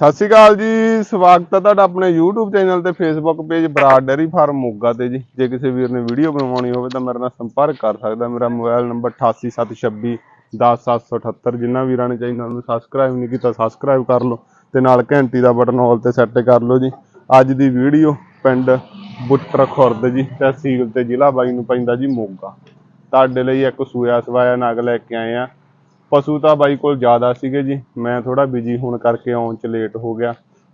ਸਤਿ ਸ਼੍ਰੀ ਅਕਾਲ ਜੀ, ਸਵਾਗਤ ਹੈ ਤੁਹਾਡਾ ਆਪਣੇ YouTube ਚੈਨਲ ਤੇ Facebook page Brar dairy farm Moga ਤੇ ਜੀ। ਜੇ ਕਿਸੇ ਵੀਰ ਨੇ ਵੀਡੀਓ ਬਣਵਾਉਣੀ ਹੋਵੇ ਤਾਂ ਮੇਰੇ ਨਾਲ ਸੰਪਰਕ ਕਰ ਸਕਦਾ। ਮੇਰਾ ਮੋਬਾਈਲ ਨੰਬਰ 8876 10778 ਜਿਨ੍ਹਾਂ ਵੀਰਾਂ ਨੇ ਚੈਨਲ ਨੂੰ ਸਬਸਕ੍ਰਾਈਬ ਨਹੀਂ ਕੀਤਾ ਸਬਸਕ੍ਰਾਈਬ ਕਰ ਲਓ ਤੇ ਨਾਲ ਘੰਟੀ ਦਾ ਬਟਨ ਆਲ ਤੇ ਸੈੱਟ ਕਰ ਲਓ ਜੀ। ਅੱਜ ਦੀ ਵੀਡੀਓ ਪਿੰਡ ਬੁੱਟਰ ਖੁਰਦ ਜੀ, ਤਹਿਸੀਲ ਤੇ ਜ਼ਿਲ੍ਹਾ ਬਾਈ ਨੂੰ ਪੈਂਦਾ ਜੀ ਮੋਗਾ। ਤੁਹਾਡੇ ਲਈ ਇੱਕ ਸੂਇਆ ਸਵਾਇਆ ਨਗ ਲੈ ਕੇ ਆਏ ਆ ਪਸ਼ੂ ਤਾਂ ਬਾਈ ਕੋਲ ਜ਼ਿਆਦਾ ਸੀਗੇ ਜੀ। ਮੈਂ ਥੋੜਾ ਬਿਜ਼ੀ ਹੋਣ ਕਰਕੇ ਆਉਣ ਚ ਲੇਟ ਹੋ ਗਿਆ।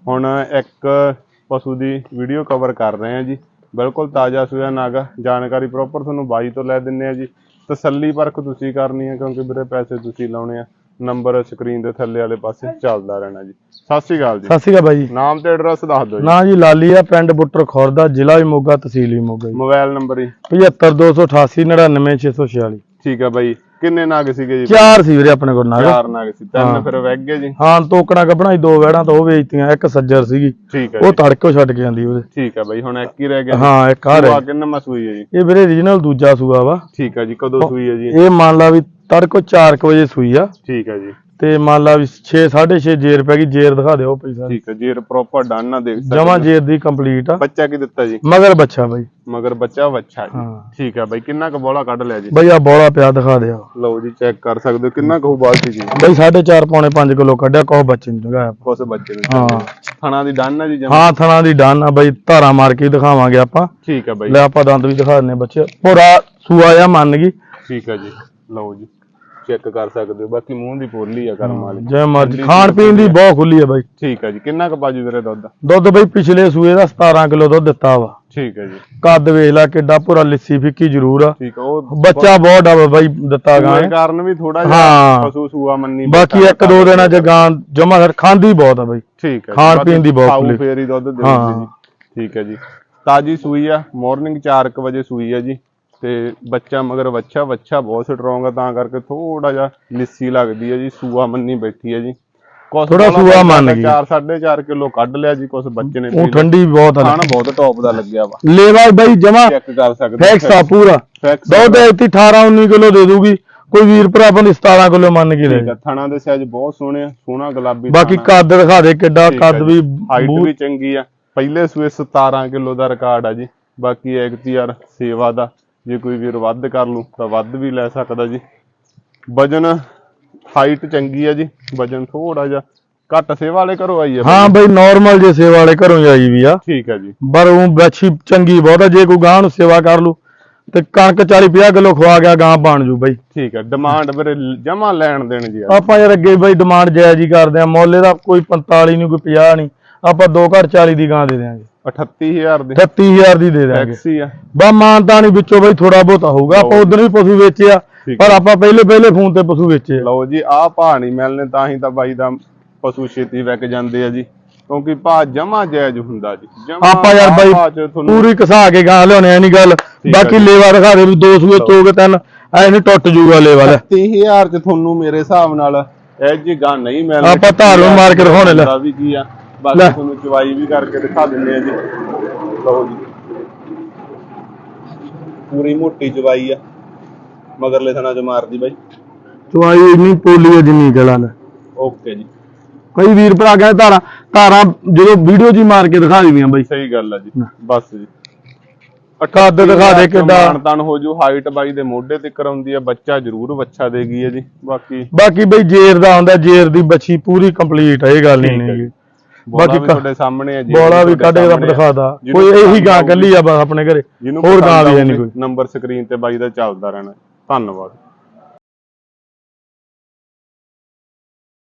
ਹੁਣ ਇੱਕ ਪਸ਼ੂ ਦੀ ਵੀਡੀਓ ਕਵਰ ਕਰ ਰਹੇ ਹਾਂ ਜੀ। ਬਿਲਕੁਲ ਤਾਜ਼ਾ ਸੂਆ ਨਗ। ਜਾਣਕਾਰੀ ਪ੍ਰੋਪਰ ਤੁਹਾਨੂੰ ਬਾਈ ਤੋਂ ਲੈ ਦਿੰਨੇ ਆ ਜੀ। ਤਸੱਲੀ ਪਰਖ ਤੁਸੀਂ ਕਰਨੀ ਹੈ ਕਿਉਂਕਿ ਵੀਰੇ ਪੈਸੇ ਤੁਸੀਂ ਲਾਉਣੇ ਆ। ਨੰਬਰ ਸਕਰੀਨ ਦੇ ਥੱਲੇ ਵਾਲੇ ਪਾਸੇ ਚੱਲਦਾ ਰਹਿਣਾ ਜੀ। ਸਤਿ ਸ਼੍ਰੀ ਅਕਾਲ ਜੀ। ਸਤਿ ਸ਼੍ਰੀ ਅਕਾਲ ਬਾਈ ਜੀ। ਨਾਮ ਤੇ ਐਡਰੈਸ ਦੱਸ ਦਿਓ ਜੀ। ਨਾਂ ਜੀ ਲਾਲੀ ਆ ਪਿੰਡ ਬੁੱਟਰ ਖੁਰਦਾ ਜ਼ਿਲ੍ਹਾ ਵੀ ਮੋਗਾ ਤਹਿਸੀਲ ਵੀ ਮੋਗਾ ਜੀ। ਮੋਬਾਈਲ ਨੰਬਰ ਜੀ। 75288 99646 ਠੀਕ ਹੈ ਬਾਈ। ਕਿੰਨੇ ਨਗ ਸੀਗੇ ਜੀ? ਚਾਰ ਸੀ ਵੀਰੇ ਆਪਣੇ ਕੋਲ ਨਾਗ। ਚਾਰ ਨਗ ਸੀ ਤਿੰਨ। ਫਿਰ ਵਗ ਗਏ ਜੀ। ਹਾਂ ਤੋਕਣਾ ਕੱਢਣਾ ਸੀ ਦੋ ਵਹਿੜਾਂ ਤਾਂ ਉਹ ਵੇਚਤੀਆਂ ਇੱਕ ਸੱਜਰ ਸੀਗੀ। ਠੀਕ ਹੈ ਉਹ ਤੜਕੋ ਛੱਡ ਕੇ ਆਂਦੀ ਉਹਦੇ ਠੀਕ ਹੈ ਬਾਈ ਹੁਣ ਇੱਕ ਹੀ ਰਹਿ ਗਿਆ। ਹਾਂ ਇੱਕ ਆ ਰਹਿ ਕਿੰਨਾ ਮਸੂਈ ਹੈ ਜੀ। ਇਹ ਵੀਰੇ ਰੀਜਨਲ ਦੂਜਾ ਸੂਆ ਵਾ। ਠੀਕ ਹੈ ਜੀ ਕਦੋਂ ਸੂਈ ਹੈ ਜੀ? ਇਹ ਮੰਨ ਲਾ ਵੀ ਤੜਕੋ 4 ਵਜੇ ਸੂਈ ਆ। ਠੀਕ ਹੈ ਜੀ। ਤੇ ਮੰਨ ਲਾ ਵੀ 6 6.5 ਜੇਰ ਪੈ ਗਈ ਜੇਰ ਦਿਖਾ ਦਿਓ ਪੈਸਾ। ਠੀਕ ਹੈ ਜੀ ਪ੍ਰੋਪਰ ਡਨ ਨਾ ਦੇਖ ਸਕਦੇ ਜਮਾ। ਜੇਰ ਦੀ ਕੰਪਲੀਟ ਆ। ਬੱਚਾ ਕੀ ਦਿੱਤਾ ਜੀ? ਮਗਰ ਬੱਚਾ ਬਾਈ। ਮਗਰ ਬੱਚਾ ਵੱਛਾ ਜੀ। ਠੀਕ ਹੈ ਬਾਈ ਕਿੰਨਾ ਕੁ ਬੋਲਾ ਕੱਢ ਲਿਆ ਜੀ? ਬਾਈ ਆ ਬੋਲਾ ਪਿਆ ਦਿਖਾ ਦਿਓ। ਲਓ ਜੀ ਚੈੱਕ ਕਰ ਸਕਦੇ ਹੋ ਕਿੰਨਾ ਕੁ ਬਾਲਟੀ ਜੀ? ਬਾਈ 4.5 ਪੌਣੇ 5 ਕਿਲੋ ਕੱਢਿਆ ਕੋਹ ਬੱਚੇ ਨੂੰ ਜਗਾਇਆ। ਕੁਛ ਬੱਚੇ ਨੂੰ ਹਾਂ। ਥਣਾ ਦੀ ਡਨ ਹੈ ਜੀ ਜਮਾ? ਹਾਂ ਥਣਾ ਦੀ ਡਨ ਆ ਬਾਈ ਧਾਰਾ ਮਾਰ ਕੇ ਦਿਖਾਵਾਂਗੇ ਆਪਾਂ। ਠੀਕ ਹੈ ਬਾਈ। ਲੈ ਆਪਾਂ ਦੰਦ ਵੀ ਦਿਖਾ ਦਿੰਨੇ ਬੱਚੇ। ਪੂਰਾ ਸੂਆ ਆ ਮੰਨ ਗਈ। ਠੀਕ ਹੈ ਜੀ। ਲਓ ਜੀ। ਚੈੱਕ ਕਰ ਸਕਦੇ ਹੋ। ਬਾਕੀ ਮੂੰਹ ਦੀ ਪੋਲੀ ਆ ਕਰਮ ਵਾਲੀ। ਜੈ ਮਰਜ਼ੀ ਖਾਣ ਪੀਣ ਦੀ ਬਹੁਤ ਖੁੱਲੀ ਆ ਬਾਈ। ਠੀਕ ਹੈ ਜੀ। ਕਿੰਨਾ ਕੁ ਬਾਜੂ ਵੀਰੇ ਦੁੱਧ? ਦੁੱਧ ਬਾਈ ਪਿਛਲੇ ਸੂਏ ਦਾ 17 ਕਿਲੋ ਦੁੱਧ ਦਿੱਤਾ ਵਾ। ਠੀਕ ਹੈ ਜੀ। ਕੱਦ ਵੇਖ ਲੈ ਕਿੱਡਾ ਪੂਰਾ ਲਿੱਸੀ ਫਿੱਕੀ ਜ਼ਰੂਰ ਆ। ਠੀਕ ਉਹ ਬੱਚਾ ਬਹੁਤ ਡਬ ਬਾਈ ਦਿੱਤਾ ਗਾਂ। ਕਾਰਨ ਵੀ ਥੋੜਾ। ਜਿਹਾ ਪਸ਼ੂ ਸੂਆ ਮੰਨੀ ਬਾਕੀ ਇੱਕ ਦੋ ਦਿਨਾਂ ਚ ਗਾਂ ਜਮਾ ਕਰ ਖਾਂਦੀ ਬਹੁਤ ਆ ਬਾਈ। ਠੀਕ ਹੈ ਖਾਣ ਪੀਣ ਦੀ ਬਹੁਤ ਖੁੱਲੀ। ਫੇਰ ਦੁੱਧ ਦੇ। ਜੀ। ਠੀਕ ਹੈ ਜੀ। ਤਾਜੀ ਸੂਈ ਆ। ਮਾਰਨਿੰਗ 4:00 ਵਜੇ ਸੂਈ ਆ ਜੀ। ਤੇ ਬੱਚਾ ਮਗਰ ਬੱਚਾ ਬੱਚਾ ਬਹੁਤ ਸਟਰੋਂਗ ਆ ਤਾਂ ਕਰਕੇ ਥੋੜਾ ਜਿਹਾ ਲਿੱਸੀ ਲੱਗਦੀ ਹੈ ਜੀ ਸੂਆ ਮੰਨੀ ਬੈਠੀ ਹੈ ਜੀ। ਕੁਛ ਥੋੜ੍ਹਾ ਬੋਲਾ ਸੂਆ ਮੰਨ ਗਈ। 4 4.5 ਕਿਲੋ ਕੱਢ ਲਿਆ ਜੀ ਕੁਛ ਬੱਚੇ ਨੇ ਉਹ ਠੰਡੀ ਬਹੁਤ ਆ। ਖਾਣਾ ਬਹੁਤ ਟੌਪ ਦਾ ਲੱਗਿਆ ਵਾ। ਲੇਵਾ ਬਾਈ ਜਮਾ ਚੈੱਕ ਕਰ ਸਕਦੇ ਫੈਕਸ ਆ ਪੂਰਾ। ਦੁੱਧ ਇੱਥੇ 18 19 ਕਿਲੋ ਦੇ ਦੂਗੀ। ਕੋਈ ਵੀਰ ਭਰਾ ਆਪਾਂ ਨੂੰ 17 ਕਿਲੋ ਮੰਨ ਕੇ ਲੈ ਠੀਕ ਆ ਥਣਾ ਦੇ ਸਾਈਜ਼ ਬਹੁਤ ਸੋਹਣੇ ਆ ਸੋਹਣਾ ਗੁਲਾਬੀ ਬਾਕੀ ਕੱਦ ਦਿਖਾ ਦੇ ਕਿੱਡਾ ਕੱਦ ਵੀ ਹਾਈਟ ਵੀ ਚੰਗੀ ਆ। ਪਹਿਲੇ ਸੂਏ 17 ਕਿਲੋ ਦਾ ਰਿਕਾਰਡ ਆ ਜੀ। ਬਾਕੀ ਐਕਟੀਆਰ ਸੇਵਾ ਦਾ। ਜੇ ਕੋਈ ਵੀਰ ਵੱਧ ਕਰ ਲੂ ਤਾਂ ਵੱਧ ਵੀ ਲੈ ਸਕਦਾ ਜੀ। ਵਜਨ ਹਾਈਟ ਚੰਗੀ ਆ ਜੀ ਵਜਨ ਥੋੜਾ ਜਿਹਾ। ਘੱਟ ਸੇਵਾ ਵਾਲੇ ਘਰੋਂ ਆਈ ਆ ਹਾਂ ਬਈ। ਨਾਰਮਲ ਜੇ ਸੇਵਾ ਵਾਲੇ ਘਰੋਂ ਆਈ ਵੀ ਆ। ਠੀਕ ਆ ਜੀ। ਪਰ ਉਹ ਬੱਚੀ ਚੰਗੀ ਬਹੁਤ ਆ ਜੇ ਕੋਈ ਗਾਂ ਨੂੰ ਸੇਵਾ ਕਰ ਲੂ ਤੇ ਕਣਕ 40 50 ਕਿਲੋ ਖਵਾ ਗਿਆ ਗਾਂ ਬਣ ਜੂ ਬਈ। ਠੀਕ ਆ ਡਿਮਾਂਡ ਵੀਰੇ ਜਮਾ ਲੈਣ ਦੇਣ ਜੀ ਆਪਾਂ ਯਾਰ ਅੱਗੇ ਬਈ ਡਿਮਾਂਡ ਜਾਇਜ਼ ਹੀ ਕਰਦੇ ਆ ਮੁੱਲ ਦਾ ਕੋਈ 45 ਨਹੀਂ ਕੋਈ 50 ਨਹੀਂ ਆਪਾਂ 2 ਘਰ 40 ਦੀ ਗਾਂ ਦੇ ਦਿਆਂਗੇ। 38000 ਦੇ। 38000 ਦੀ ਦੇ ਦਿਆਂਗੇ ਟੈਕਸੀ ਆ। ਬਾ ਮਾਨਤਾ ਨਹੀਂ ਵਿੱਚੋਂ ਬਈ ਥੋੜਾ ਬਹੁਤਾ ਹੋਊਗਾ। ਆਪਾਂ ਉਧਰ ਵੀ ਪਸ਼ੂ ਵੇਚਿਆ ਪਰ ਆਪਾਂ ਪਹਿਲੇ ਪਹਿਲੇ ਫੋਨ ਤੇ ਪਸ਼ੂ ਵੇਚੇ। ਲਓ ਜੀ ਆਹ ਭਾਅ ਨਹੀਂ ਮਿਲਨੇ ਤਾਂ ਹੀ ਤਾਂ ਬਾਈ ਦਾ ਪਸ਼ੂ ਛੇਤੀ ਵਿਕ ਜਾਂਦੇ ਆ ਜੀ। ਕਿਉਂਕਿ ਭਾਅ ਜਮਾ ਜਾਇਜ਼ ਹੁੰਦਾ ਜੀ। ਜਮਾਂ ਆਪਾਂ ਯਾਰ ਬਾਈ ਭਾਅ 'ਚ ਤੁਹਾਨੂੰ ਪੂਰੀ ਘਸਾ ਕੇ ਗਾਂ ਲਿਆਉਣੇ ਨਹੀਂ ਗੱਲ। ਬਾਕੀ। ਲੇਵਾ ਦਿਖਾ ਦੇ ਵੀ ਦੋ ਸੂਏ ਚੋਗੇ ਤਿੰਨ ਐ ਨਹੀਂ ਟੁੱਟ ਜੂਗਾ ਲੇਵਾ ਲੈ। 30000 ਚ ਤੁਹਾਨੂੰ ਮੇਰੇ ਹਿਸਾਬ ਨਾਲ ਇਹ ਜੀ ਗਾਂ ਨਹੀਂ ਮਿਲਣੀ। ਆਪਾਂ ਧਾਰ ਮਾਰ ਕੇ ਦਿਖਾਉਣੇ ਲੈ। ਹੁੰਦਾ ਵੀ ਕੀ ਆ? ਬਾਕੀ ਲੈ। ਤੁਹਾਨੂੰ ਚਵਾਈ ਵੀ ਕਰਕੇ ਦਿਖਾ ਦਿੰਦੇ ਆ ਜੀ। ਲਓ ਜੀ। ਪੂਰੀ ਮੋਟੀ ਚਵਾਈ ਆ। ਮਗਰਲੇ ਥਣਾ ਚ ਮਾਰਦੀ ਬਾਈ। ਚੁਆਈ ਇੰਨੀ ਪੋਲੀ ਆ ਜਿੰਨੀ ਗਲਾ ਲੈ ਓਕੇ ਜੀ। ਕਈ ਵੀਰ ਭਰਾ ਕਹਿੰਦੇ ਧਾਰਾਂ ਧਾਰਾਂ ਜਦੋਂ ਵੀਡੀਓ ਜੀ ਮਾਰ ਕੇ ਦਿਖਾ ਦਿੰਦੀਆਂ ਬਈ। ਸਹੀ ਗੱਲ ਆ ਜੀ। ਬਸ ਜੀ। ਕੱਦ ਦਿਖਾ ਦੇ ਕਿੱਡਾ ਮਾਨਤਾਨ ਹੋ ਜੂ। ਹਾਈਟ ਬਾਈ ਦੇ ਮੋਢੇ ਤੇ ਕਰਾਉਂਦੀ ਆ। ਬੱਚਾ ਜ਼ਰੂਰ ਬੱਚਾ ਦੇਗੀ ਹੈ ਜੀ। ਬਾਕੀ ਬਾਕੀ ਬਈ ਜੇਰ ਦਾ ਹੁੰਦਾ ਜੇਰ ਦੀ ਬੱਚੀ ਪੂਰੀ ਕੰਪਲੀਟ ਹੈ ਇਹ ਗੱਲ ਨਹੀਂ ਠੀਕ ਹੈ ਹੈਗੀ ਜੀ। ਬੋਲਾ ਬਾਕੀ ਤੁਹਾਡੇ ਸਾਹਮਣੇ ਹੈ ਜੀ ਬੋਲਾ ਵੀ ਕੱਢ ਕੇ ਰੱਬ। ਦਿਖਾਦਾ। ਕੋਈ ਇਹੀ ਗਾਂ ਕੱਲੀ ਆ ਬਸ ਆਪਣੇ ਘਰੇ। ਹੋਰ ਗਾਂ ਵੀ ਨਹੀਂ ਕੋਈ। ਨੰਬਰ ਸਕਰੀਨ ਤੇ ਬਾਈ ਦਾ ਚੱਲਦਾ ਰਹਿਣਾ। ਧੰਨਵਾਦ।